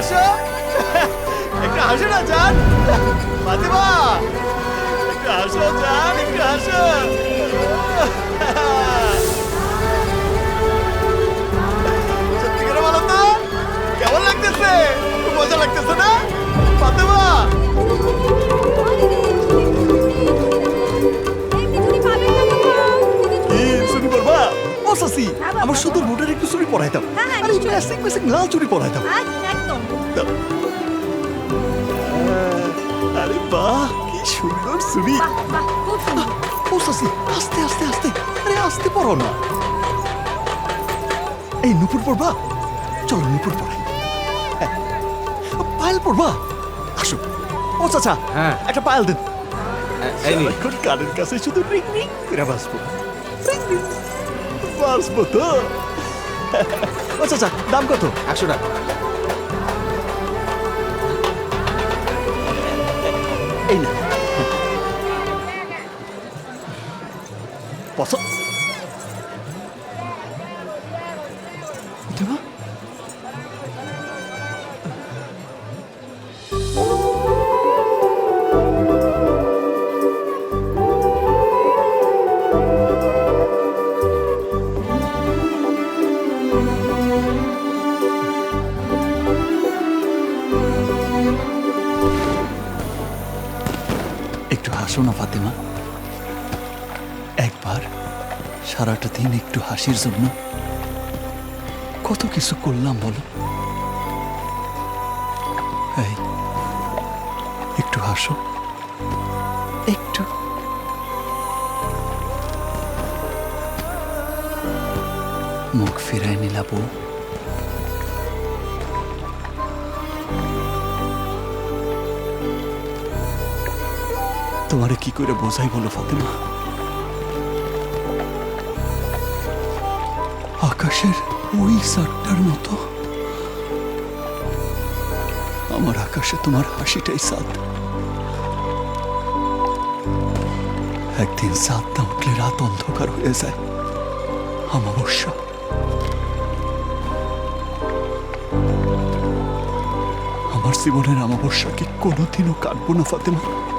হাসো একটু হাসো না জান। ফাতেমা একটু হাসো জান একটু হাসো সত্যি করে বলো তো কেমন লাগতেছে? খুব মজা লাগতেছে না? ফাতেমা। কি চুরি করবা? ও সাসি হ্যাঁ, আমার শুধু বলো। রোডের একটু চুরি পড়াই দাও। হ্যাঁ, হ্যাঁ, লাল চুরি পড়াই দাও। দাও। আরে বাহ কি সুন্দর সুন্দর। ও সাসি আস্তে আস্তে আস্তে। আরে আস্তে পড়ো না। এই নুপুর পড়বা? চলো নুপুর পড়াই। হ্যাঁ। পায়েল পড়বা? আসো। ও চাচা হ্যাঁ। একটা পায়েল দেন। এই নি এখন কানের কাছে শুধু রিং রিং করে রিং বাসবো তো। ও চাচা দাম কত? একশো টাকা। এই না পছন্দ একটু হাসো না, ফাতেমা। একবার সারাটা দিন একটু হাসির জন্য কত কিছু করলাম, বলো। একটু হাসো। একটু। মুখ ফিরায় নিলা তোমারে কি করে বোঝাই বলো, ফাতেমা? আকাশের ওই সাতটার মতো। আমার আকাশে তোমার হাসিটাই সাত। একদিন সাত না উঠলে রাত অন্ধকার হয়ে যায়। আমাবস্যা আমার জীবনের আমাবস্যা কি কোনোদিনও কাটবো না, ফাতেমা?